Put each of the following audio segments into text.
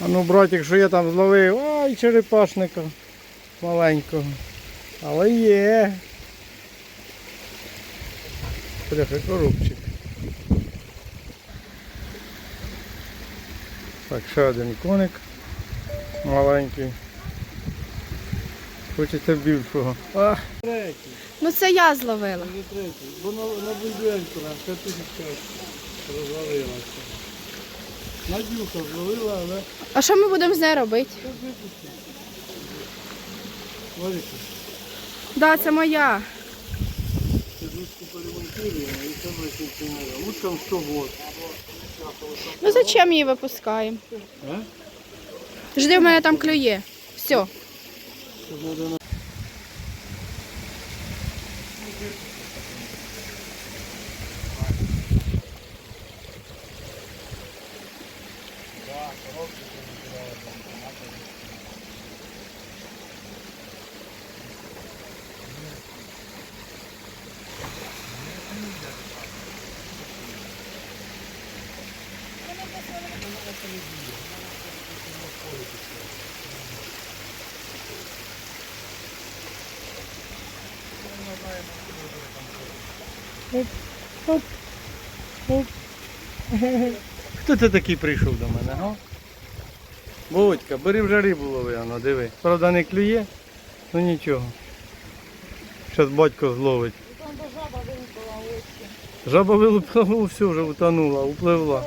А ну, братик, що я там зловив, ай, черепашника маленького. Але є. Бляха, коробчик. Так, ще один коник маленький. Хочеться більшого. Третій, Ну це я зловила. вже третій. Бо на, на бундюельку ще тисяча розвалилася. Надюха зловила, але А що ми будемо з нею робити? Смотрите, Да, це моя. сидушку поремонтируємо і це висінчено. Уткам 100 год. Ну зачем її випускаємо? А? Жди, в мене там клює. Все. Щоб на- Оп, оп. Хто це такий прийшов до мене? Володька, бери вже рибу лови, воно, диви. Правда не клює, ну нічого. Зараз батько зловить. Жаба вилупила, ну все, вже утонула, upливла.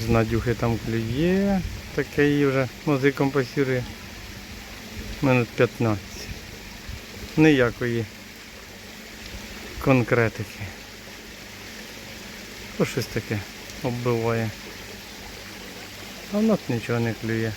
З Надюхи там клює, таке її вже музиком пасірує. Минут 15. Ніякої конкретики. То щось таке оббиває. А в нас нічого не клює.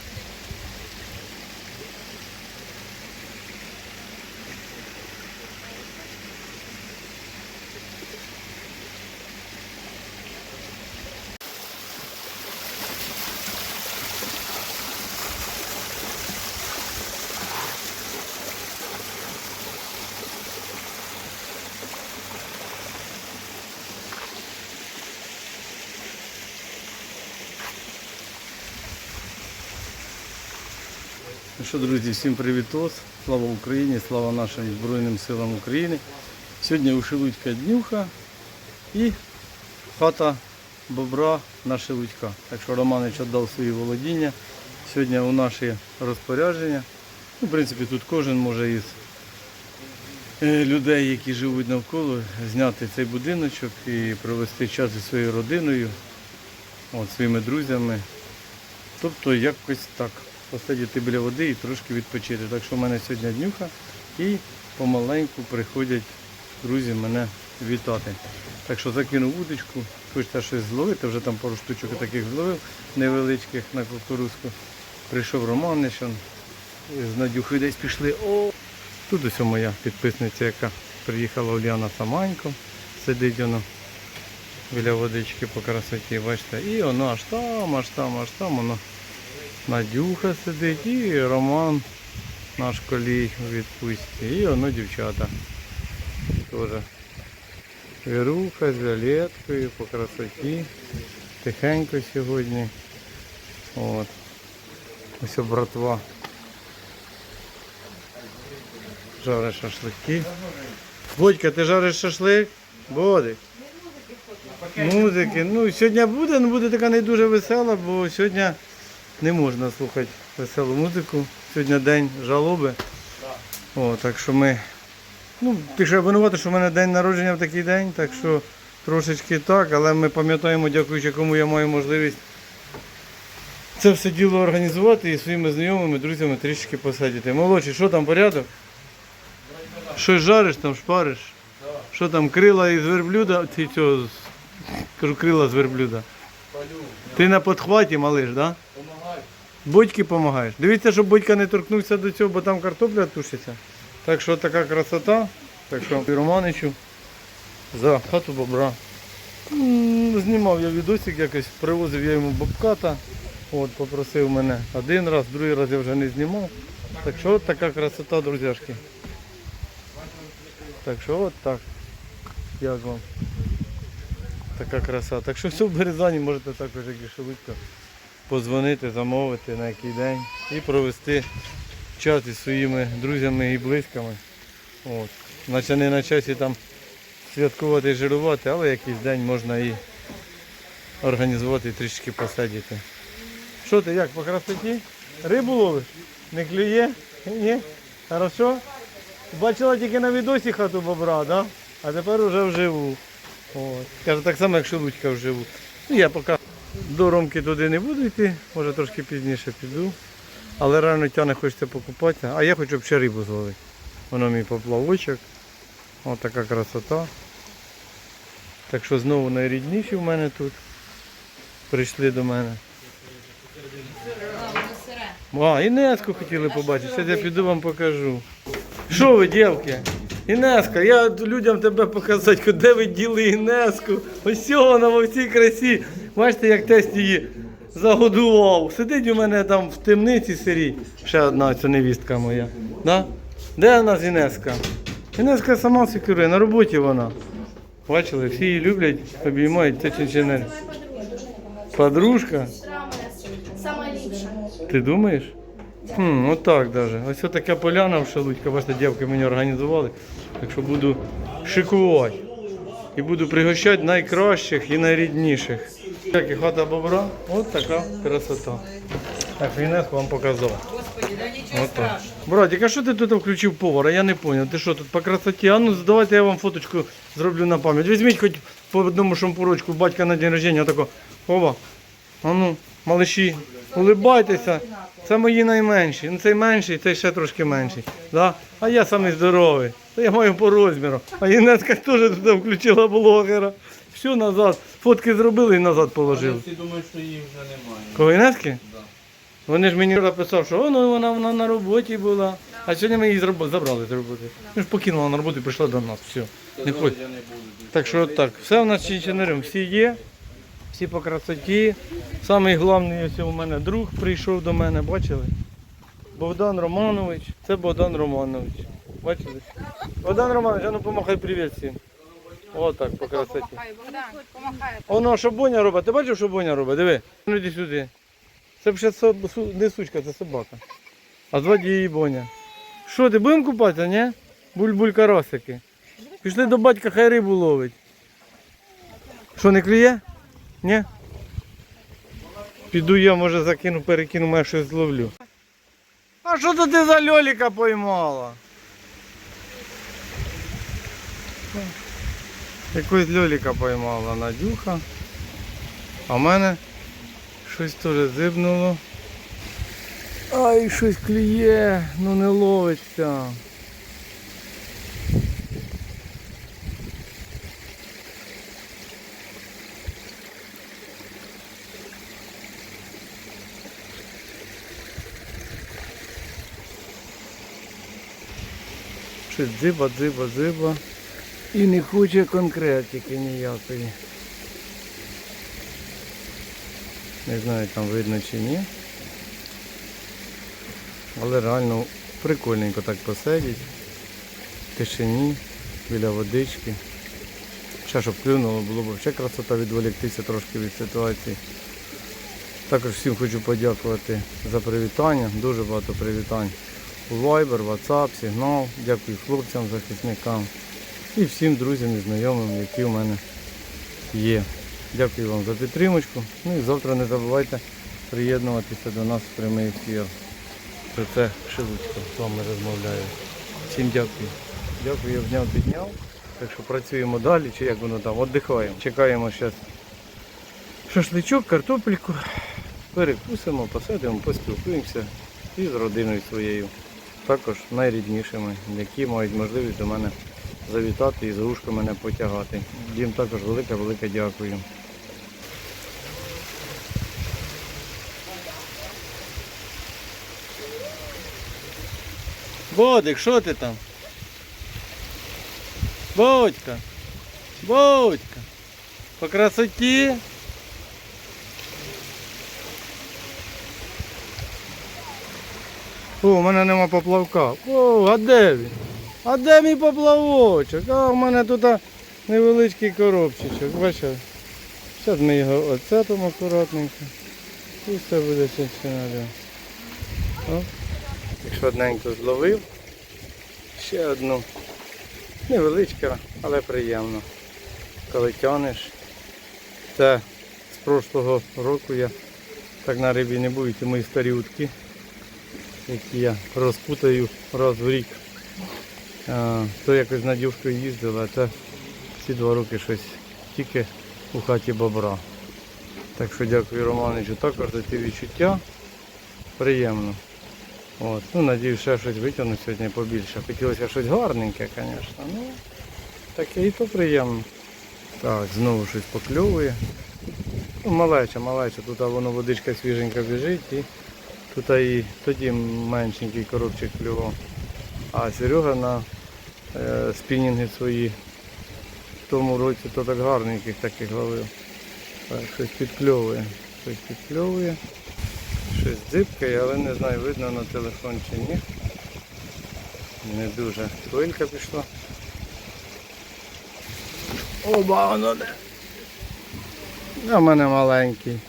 Ну що, друзі, всім привітос. Слава Україні, слава нашим Збройним силам України. Сьогодні у Шелудька днюха і хата бобра на Шелудька. Так що Романич віддав свої володіння. Сьогодні у наші розпорядження. Ну, в принципі, тут кожен може із е, людей, які живуть навколо, зняти цей будиночок і провести час зі своєю родиною, от, своїми друзями. Тобто якось так. Посидіти біля води і трошки відпочити. Так що в мене сьогодні днюха і помаленьку приходять друзі мене вітати. Так що закинув удочку, хочете щось зловити, вже там пару штучок таких зловив невеличких на кукурузку. Прийшов Романич, он, з Надюхою десь пішли. О! Тут ось моя підписниця, яка приїхала Уляна Саманько. Сидить воно біля водички по красоті, бачите. І воно аж там, аж там, аж там воно. Надюха сидить і Роман, наш колій у відпустці. І воно дівчата. Теж. Віруха з Віолеткою по красоті. Тихенько сьогодні. От. Ось братва. Жарить шашлики. Бодька, ти жариш шашлик? Бодик. Музики. Ну, сьогодні буде, але буде така не дуже весела, бо сьогодні не можна слухати веселу музику. Сьогодні день жалоби. О, так що ми. Ну, ти ще винувати, що в мене день народження в такий день, так що трошечки так, але ми пам'ятаємо, дякуючи кому я маю можливість це все діло організувати і своїми знайомими, друзями трішки посадити. Молодший, що там порядок? Щось жариш там, шпариш? Що там, крила із верблюда? Ти цього, кажу, крила з верблюда. Ти на підхваті малиш, так? Да? Бодьки допомагаєш. Дивіться, щоб бодька не торкнувся до цього, бо там картопля тушиться. Так що така красота. Так що Романичу за хату бобра. Знімав я відосик якось, привозив я йому бобката. От, попросив мене один раз, другий раз я вже не знімав. Так що от така красота, друзяшки. Так що от так. Як вам? Така краса. Так що все в Березані можете також, як і шелудько, позвонити, замовити на який день і провести час із своїми друзями і близькими. От. Наче не на часі там святкувати і жирувати, але якийсь день можна і організувати і трішки посидіти. Що ти, як по красоті? Рибу ловиш? Не клює? Ні? Хорошо? Бачила тільки на відосі хату бобра, да? а тепер вже вживу. От. Каже, так само, як шелудька вживу. Ну, я поки до Ромки туди не буду йти, може трошки пізніше піду. Але реально тяне хочеться покупатися, а я хочу б ще рибу зловити. Воно мій поплавочок. Ось така красота. Так що знову найрідніші в мене тут. Прийшли до мене. А, Інеску хотіли побачити. Зараз я піду вам покажу. Що ви, дівки? Інеска, я людям тебе показати, де ви діли Інеску. Ось вона во всій красі. Бачите, як тесть її загодував. Сидить у мене там в темниці сирій. Ще одна ця невістка моя. Да? Де у нас Інеска? Інеска сама секюрує, на роботі вона. Бачили, всі її люблять, обіймають, це чинчинер. Подружка? Ти думаєш? Хм, отак даже. Ось така поляна в Шалудька, бачите, дівки мені організували. Так що буду шикувати. І буду пригощати найкращих і найрідніших. Як і хата бобра, от така красота. Так, Інеску вам показав. Господи, да От так. страшного. Братик, а що ти тут включив повара? Я не зрозумів. Ти що тут по красоті? А ну давайте я вам фоточку зроблю на пам'ять. Візьміть хоч по одному шампурочку батька на день рождення, отако. Ова. А ну, малиші, улибайтеся. Це мої найменші. Ну цей менший, цей ще трошки менший. Да? А я самий здоровий. Та я маю по розміру. А Інеска теж туди включила блогера. Все назад. Фотки зробили і назад положили. Всі думають, що її вже немає. Кого Інески? Да. Вони ж мені написав, що «О, ну, вона, вона на роботі була. А сьогодні ми її забрали з роботи. Ну ж покинула на роботу і прийшла до нас. Все. Не Сказали, хоч. я не буду. Так що так, все в нас чинчинером, всі є, всі по красоті. Самий головний ось у мене друг прийшов до мене, бачили? Богдан Романович. Це Богдан Романович. Бачили? Богдан Романович, а ну помахай привіт всім. Отак по красоті. Воно що Боня робить? Ти бачив, що Боня робить? Диви. Ну йди сюди. Це б ще не сучка, це собака. А звати її Боня. Що, ти будемо купатися, ні? Буль-буль карасики. Пішли до батька, хай рибу ловить. Що, не клює? Ні? Піду я, може, закину, перекину, може щось зловлю. А що то ти за льоліка поймала? Якусь льоліка поймала Надюха. А в мене щось теж зибнуло. Ай, щось клює, ну не ловиться. Щось дзиба, дзиба, дзиба. І не хоче конкретики ніякої. Не знаю, там видно чи ні. Але реально прикольненько так посидіть. В тишині, біля водички. Ще щоб клюнуло, було б ще красота відволіктися трошки від ситуації. Також всім хочу подякувати за привітання. Дуже багато привітань Viber, WhatsApp, Signal. Дякую хлопцям, захисникам і всім друзям і знайомим, які у мене є. Дякую вам за підтримочку. Ну і завтра не забувайте приєднуватися до нас в прямий ефір. Про це Шилучко з вами розмовляю. Всім дякую. Дякую, я вняв підняв. Так що працюємо далі, чи як воно там, віддихаємо. Чекаємо зараз шашличок, картопельку. Перекусимо, посидимо, поспілкуємося і з родиною своєю. Також найріднішими, які мають можливість до мене завітати і за ушко мене потягати. Їм також велике-велике дякую. Бодик, що ти там? Бодька. Бодька. По красоті. О, у мене нема поплавка. О, а де він? А де мій поплавочок? А у мене тут невеличкий коробчичок. Бачите? Зараз ми його оцепимо акуратненько. І все буде чинчинаря. Якщо одненько зловив. Ще одну. Невеличка, але приємно. Коли тянеш. Це з прошлого року я так на рибі не буду, ті мої старі утки, які я розпутаю раз в рік. А, то якось на дівкою їздила, а це ці два роки щось тільки у хаті бобра. Так що дякую Романичу також за ці відчуття. Приємно. От. Ну, надію, ще щось витягну сьогодні побільше. Хотілося щось гарненьке, звісно. Ну, таке і то приємно. Так, знову щось покльовує. Ну, малеча, малеча, тут воно водичка свіженька біжить і тут і тоді меншенький коробчик клював. А Серега на спінінги свої в тому році то так гарненьких таких ловив. Щось підкльовує. Щось підкльовує. Щось дзипкає, але не знаю, видно на телефон чи ні. Не дуже. Хвилька пішла. Оба воно де. А в мене маленький.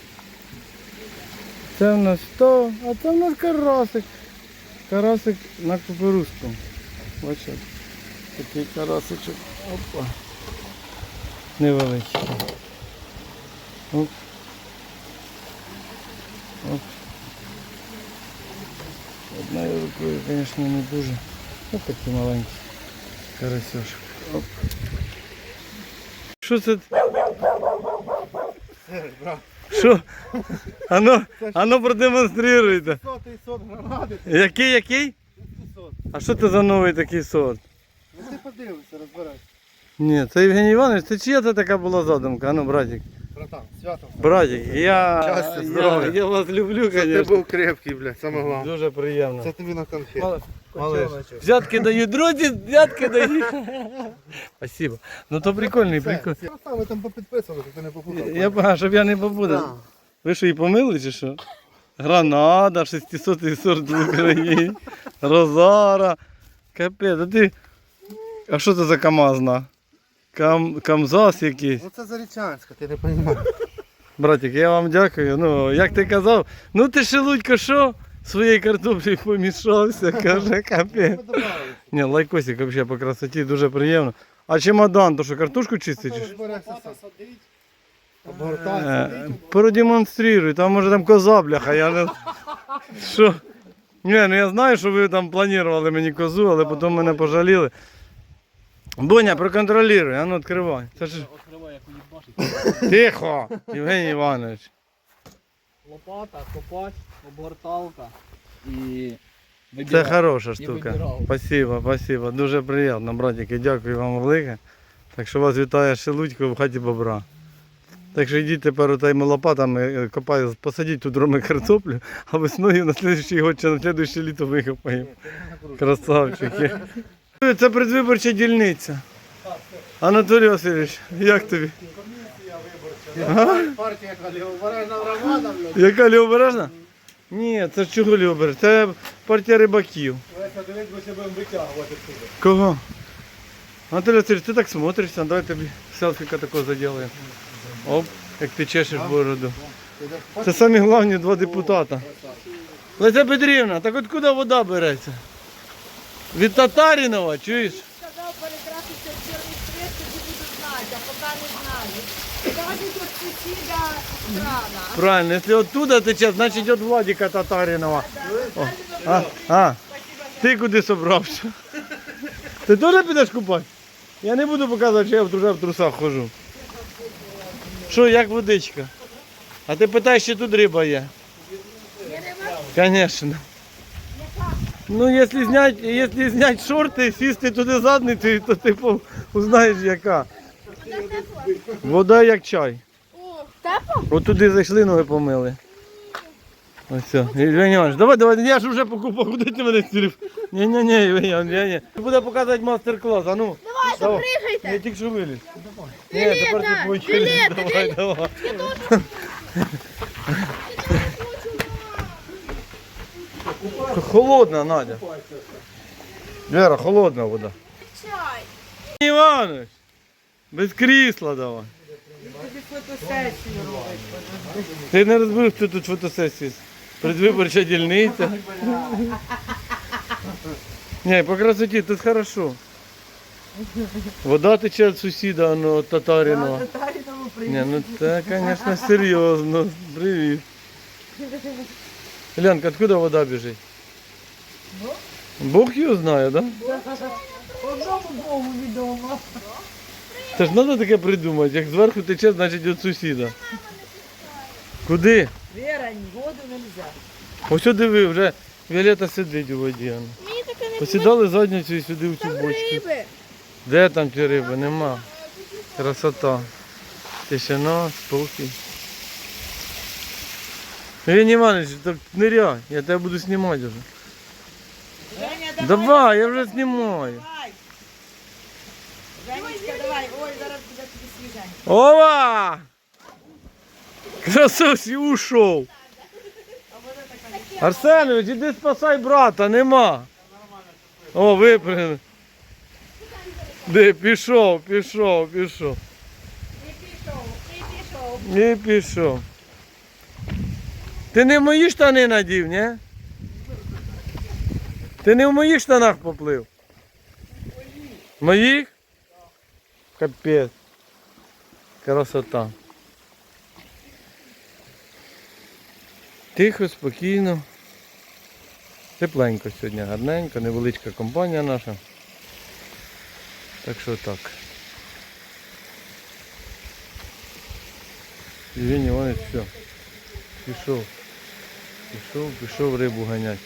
Це в нас то, а це в нас карасик. Карасик на кукурузку. Бачите? Такий карасичок. Опа. Невеличкий. Оп. Оп. Одною рукою, звісно, не дуже. Ось такий маленький карасьошок. Оп. Що це? Що? Ану, ану продемонструйте. Сотий сот громади, Який, який? А що це за новий такий сорт? Ну ти подивишся, розбирай. Ні, це Євгеній Іванович, це чия це така була задумка? Ану, братик. Братан, святом. Братик, я, Щастя, я, здоров'я. я вас люблю, Ти звісно. був крепкий, блядь, саме головне. Дуже приємно. Це тобі на конфет. Малиш. Взятки дають, друзі, взятки дають. Спасибо. Ну то прикольний, Це, прикольний. це, Саме там попідписували, щоб ти не попутав. Я бачу, щоб я не побудав. Да. Ви що, і помили чи що? Гранада, 600 сорт в Україні. Розара. Капець, а ти. А що це за КАМАЗ-на? Кам... Камзас якийсь. Ну це Зарічанська, ти не розумієш. Братик, я вам дякую. Ну, як ти казав, ну ти шелудько що? Своєю картоплею помішався, каже, капець. Ні, лайкосик взагалі по красоті, дуже приємно. А чемодан, то що картошку чистить? Е, Продемонструй, там може там коза, бляха, я не. Що? Ні, ну я знаю, що ви там планували мені козу, але потім мене пожаліли. Боня, проконтролюй, а ну відкривай. Це ж... Тихо, Євгеній Іванович. Лопата, копать, обгорталка і Це хороша штука. вибирав. Спасибо, спасибо. Дуже приємно, братики. Дякую вам велике. Так що вас вітає Шелудько в хаті бобра. Так що йдіть тепер отайми лопатами, е, копаю, посадіть тут роми картоплю, а весною на слідчий год чи на слідче літо викопаємо. Красавчики. Це предвиборча дільниця. Анатолій Васильович, як тобі? Партія яка лівобережна громада. Яка лівобережна? Ні, це чого лівобережна? Це партія рибаків. Будемо витягувати туди. Кого? Анатолій Васильович, ти так смотришся, давай тобі селфіка такого заділаємо. Оп, як ти чешеш бороду. Це самі головні два депутата. Леся Петрівна, так откуда вода береться? Від Татарінова, чуєш? Сказав перекраситься в чорний цвет, тоді буду знати, а поки не знаю. Кажуть, от сусіда крана. Правильно, якщо оттуда тече, значить від Владіка Татарінова. О, а, а, ти куди собрався? Ти теж підеш купати? Я не буду показувати, що я вже в трусах ходжу. Що, як водичка? А ти питаєш, чи тут риба є? Звісно. Ну, якщо зняти, якщо зняти шорти, сісти туди задницею, то ти по- узнаєш яка. Вода як чай. Тепло? От туди зайшли, ноги помили. Ось все. Давай, давай, я ж вже покупав, куди ти мене стілив? Ні, ні, ні, Євгеній Іванович, ні. Буде показувати мастер-клас, а ну. Давай, Пригайте. Я тільки що виліз. Ні, тепер ти твій челюсть, давай, давай. Холодна, Надя. Вера, холодна вода. Чай. Іванович, без крісла давай. Тобі фотосесію робить. Ти не розбив, хто тут фотосесії. Предвиборча дільниця. Ні, по красоті тут хорошо. Вода тече від сусіда, ну, татарина. Татариному Ні, ну це, звісно, серйозно. Привіт. Ленка, откуда вода біжить? Бог його знає, так? Да? Одному Богу відомо. Це ж треба таке придумати. Як зверху тече, значить від сусіда. Куди? Вера, воду нельзя. Ось диви, вже Віолета сидить у воді. Мені таке не Посідали задницю і сюди в цю бочку. риби. Де там ті риби? Нема. Красота. Тишина, спокій. Євгеній Іванович, так ниряй, я тебе буду знімати вже. Давай, я вже знімаю. Женечка, давай. Ой, зараз буде тобі свіженько. Ова! Красавці ушов. Арсенович, іди спасай брата, нема. О, випрыгнув. Де, пішов, пішов, пішов. Не пішов, не пішов. Не пішов. Ти не мої штани надів, ні? Ти не в моїх штанах поплив? В Моїх? Капець. Красота. Тихо, спокійно. Тепленько сьогодні, гарненько, невеличка компанія наша. Так що так. Євгеній Іванович, все. Пішов. Пішов, пішов рибу ганять.